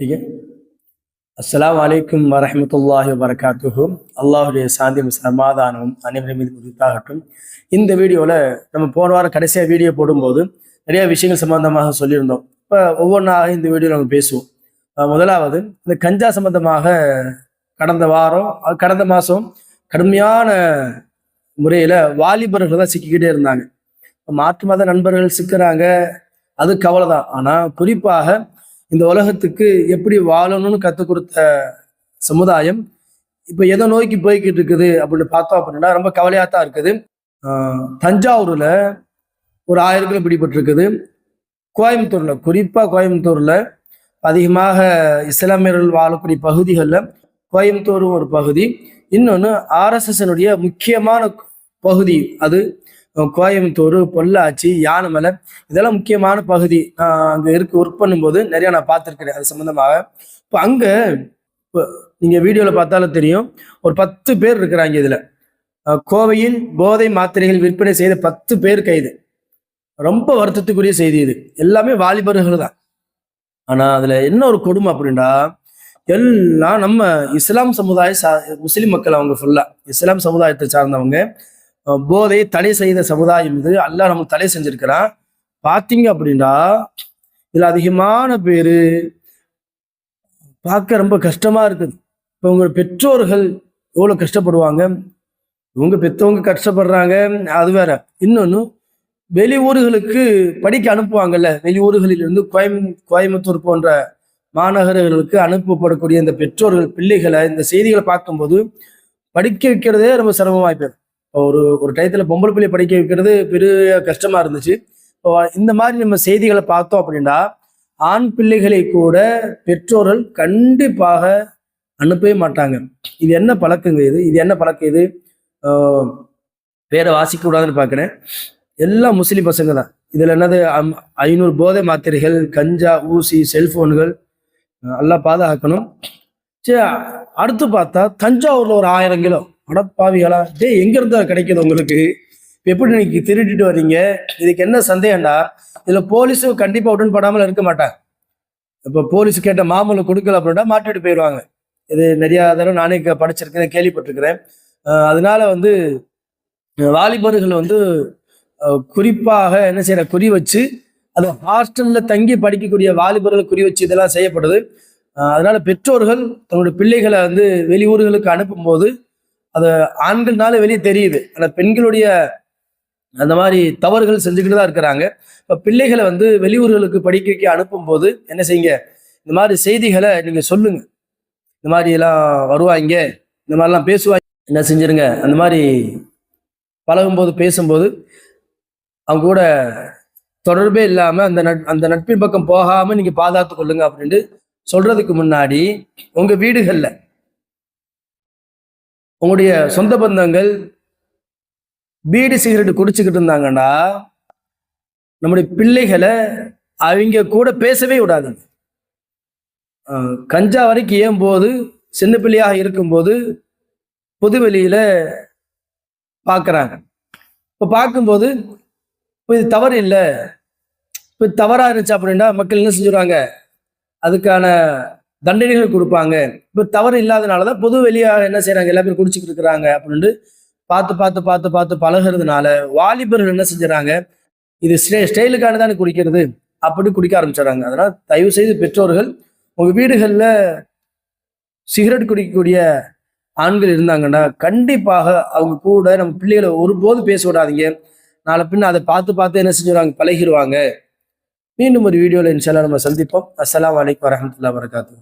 ठीक है அஸ்ஸலாமு அலைக்கும் வரஹமத்துல்லாஹி வரகாத்துஹு அல்லாஹுடைய சாந்தியும் சமாதானமும் அனைவரும் மீது உரித்தாகட்டும் இந்த வீடியோவில் நம்ம போன வாரம் கடைசியாக வீடியோ போடும்போது நிறைய விஷயங்கள் சம்பந்தமாக சொல்லியிருந்தோம் இப்போ ஒவ்வொன்றாக இந்த வீடியோவில் நம்ம பேசுவோம் அஹ் முதலாவது இந்த கஞ்சா சம்பந்தமாக கடந்த வாரம் அஹ் கடந்த மாதம் கடுமையான முறையில் வாலிபர்கள் தான் சிக்கிக்கிட்டே இருந்தாங்க மாற்று மத நண்பர்கள் சிக்கிறாங்க அது கவலை தான் ஆனால் குறிப்பாக இந்த உலகத்துக்கு எப்படி வாழணும்னு கற்றுக் கொடுத்த சமுதாயம் இப்போ எதை நோக்கி போய்கிட்டு இருக்குது அப்படின்னு பார்த்தோம் அப்படின்னா ரொம்ப கவலையாக தான் இருக்குது தஞ்சாவூரில் ஒரு ஆயிரம் கிலோ பிடிபட்டிருக்குது. கோயம்புத்தூரில் குறிப்பாக கோயம்புத்தூரில் அதிகமாக இஸ்லாமியர்கள் வாழக்கூடிய பகுதிகளில் கோயம்புத்தூரும் ஒரு பகுதி. இன்னொன்று ஆர்எஸ்எஸ்னுடைய முக்கியமான பகுதி அது கோயம்புத்தூர் பொள்ளாச்சி யானைமலை இதெல்லாம் முக்கியமான பகுதி. நான் அங்கே இருக்கு ஒர்க் பண்ணும்போது நிறைய நான் பார்த்துருக்கிறேன் அது சம்மந்தமாக இப்போ அங்கே இப்போ நீங்கள் வீடியோவில் பார்த்தாலும் தெரியும் ஒரு பத்து பேர் இருக்கிறாங்க இதில். கோவையில் போதை மாத்திரைகள் விற்பனை செய்த பத்து பேர் கைது. ரொம்ப வருத்தத்துக்குரிய செய்தி இது. எல்லாமே வாலிபர்கள் தான். ஆனால் அதில் என்ன ஒரு கொடுமை அப்படின்னா எல்லாம் நம்ம இஸ்லாம் சமுதாய சா முஸ்லீம் மக்கள் அவங்க ஃபுல்லாக இஸ்லாம் சமுதாயத்தை சார்ந்தவங்க போதையை தடை செய்த சமுதாயம் இது. அல்லாஹ் நமக்கு தடை செஞ்சிருக்கிறான். பார்த்தீங்க அப்படின்னா இதில் அதிகமான பேர் பார்க்க ரொம்ப கஷ்டமா இருக்குது. இப்போ உங்கள் பெற்றோர்கள் எவ்வளோ கஷ்டப்படுவாங்க? இவங்க பெற்றவங்க கஷ்டப்படுறாங்க. அது வேற. இன்னொன்று வெளியூர்களுக்கு படிக்க அனுப்புவாங்கல்ல. வெளியூர்களிலிருந்து கோயம் கோயம்புத்தூர் போன்ற மாநகரங்களுக்கு அனுப்பப்படக்கூடிய இந்த பெற்றோர்கள் பிள்ளைகளை இந்த செய்திகளை பார்க்கும்போது படிக்க வைக்கிறதே ரொம்ப சிரமமாய் போயிடும் ஒரு ஒரு டயத்தில் பொம்பளை பிள்ளை படிக்க வைக்கிறது பெரிய கஷ்டமாக இருந்துச்சு. இப்போ இந்த மாதிரி நம்ம செய்திகளை பார்த்தோம் அப்படின்னா ஆண் பிள்ளைகளை கூட பெற்றோர்கள் கண்டிப்பாக அனுப்பவே மாட்டாங்க. இது என்ன பழக்கங்க இது? இது என்ன பழக்கம் இது? ஆஹ் வேற வாசிக்க கூடாதுன்னு பார்க்குறேன். எல்லாம் முஸ்லீம் பசங்க தான். இதில் என்னது? அம்- ஐநூறு போதை மாத்திரைகள் கஞ்சா ஊசி செல்ஃபோன்கள் எல்லாம் பாதுகாக்கணும். சரி அடுத்து பார்த்தா தஞ்சாவூரில் ஒரு ஆயிரம் கிலோ. அடப்பாவிகளா டேய் எங்க இருந்தா கிடைக்குது உங்களுக்கு? எப்படி நீங்க திருடிட்டு வர்றீங்க? இதுக்கு என்ன சந்தேகம்டா? இதுல போலீஸும் கண்டிப்பா உடன்படாமல் இருக்க மாட்டாங்க. இப்ப போலீஸ் கேட்ட மாமூலம் கொடுக்கல அப்படின்னா மாட்டிட்டு போயிடுவாங்க. இது நிறைய தடவை நானே க- படிச்சிருக்கேன் கேள்விப்பட்டிருக்கிறேன். அதனால வந்து வாலிபர்கள் வந்து குறிப்பாக என்ன செய்யற குறி வச்சு அது ஹாஸ்டல்ல தங்கி படிக்கக்கூடிய வாலிபர்களை குறி வச்சு இதெல்லாம் செய்யப்படுது. அதனால பெற்றோர்கள் தன்னுடைய பிள்ளைகளை வந்து வெளியூர்களுக்கு அனுப்பும்போது அது ஆண்கள்னால வெளியே தெரியுது. ஆனால் பெண்களுடைய அந்த மாதிரி தவறுகள் செஞ்சுக்கிட்டு தான் இருக்கிறாங்க. இப்போ பிள்ளைகளை வந்து வெளியூர்களுக்கு படிக்க வைக்க அனுப்பும்போது என்ன செய்யுங்க? இந்த மாதிரி செய்திகளை நீங்கள் சொல்லுங்க. இந்த மாதிரி எல்லாம் வருவாங்க இந்த மாதிரிலாம் பேசுவாங்க என்ன செஞ்சிருங்க? அந்த மாதிரி பழகும்போது பேசும்போது அவங்க கூட தொடர்பே இல்லாமல் அந்த நட் அந்த நட்பின் பக்கம் போகாமல் நீங்கள் பாதுகாத்து கொள்ளுங்க அப்படின்ட்டு சொல்றதுக்கு முன்னாடி உங்கள் வீடுகளில் உங்களுடைய சொந்த பந்தங்கள் பீடி சிகரெட் குடிச்சுக்கிட்டு இருந்தாங்கன்னா நம்முடைய பிள்ளைகளை அவங்க கூட பேசவே விடாது. கஞ்சா வரைக்கும் ஏன் போது சின்ன பிள்ளையாக இருக்கும்போது புதுவெளியில் பார்க்குறாங்க இப்போ பார்க்கும்போது இப்போ இது தவறு இல்லை. இப்போ தவறாக இருந்துச்சு அப்படின்னா மக்கள் என்ன செஞ்சுருவாங்க? அதுக்கான தண்டனைகள் கொடுப்பாங்க. இப்போ தவறு இல்லாதனால தான் பொது வெளியாக என்ன செய்கிறாங்க எல்லா பேரும் குடிச்சிட்டு இருக்கிறாங்க அப்படின்ட்டு பார்த்து பார்த்து பார்த்து பார்த்து பழகிறதுனால வாலிபர்கள் என்ன செஞ்சுறாங்க? இது ஸ்டே ஸ்டைலுக்கான தானே குடிக்கிறது? அப்படி குடிக்க ஆரம்பிச்சிடறாங்க. அதனால் தயவு செய்து பெற்றோர்கள் உங்கள் வீடுகளில் சிகரெட் குடிக்கக்கூடிய ஆண்கள் இருந்தாங்கன்னா கண்டிப்பாக அவங்க கூட நம்ம பிள்ளைகளை ஒருபோது பேச விடாதீங்க. நாளை பின்ன அதை பார்த்து பார்த்து என்ன செஞ்சுருவாங்க? பழகிடுவாங்க மீண்டும் ஒரு வீடியோவில் இன்ஷால்லாம் நம்ம சந்திப்போம். அஸ்லாம் வலைக்கம் வரமத்துல வரகாத்து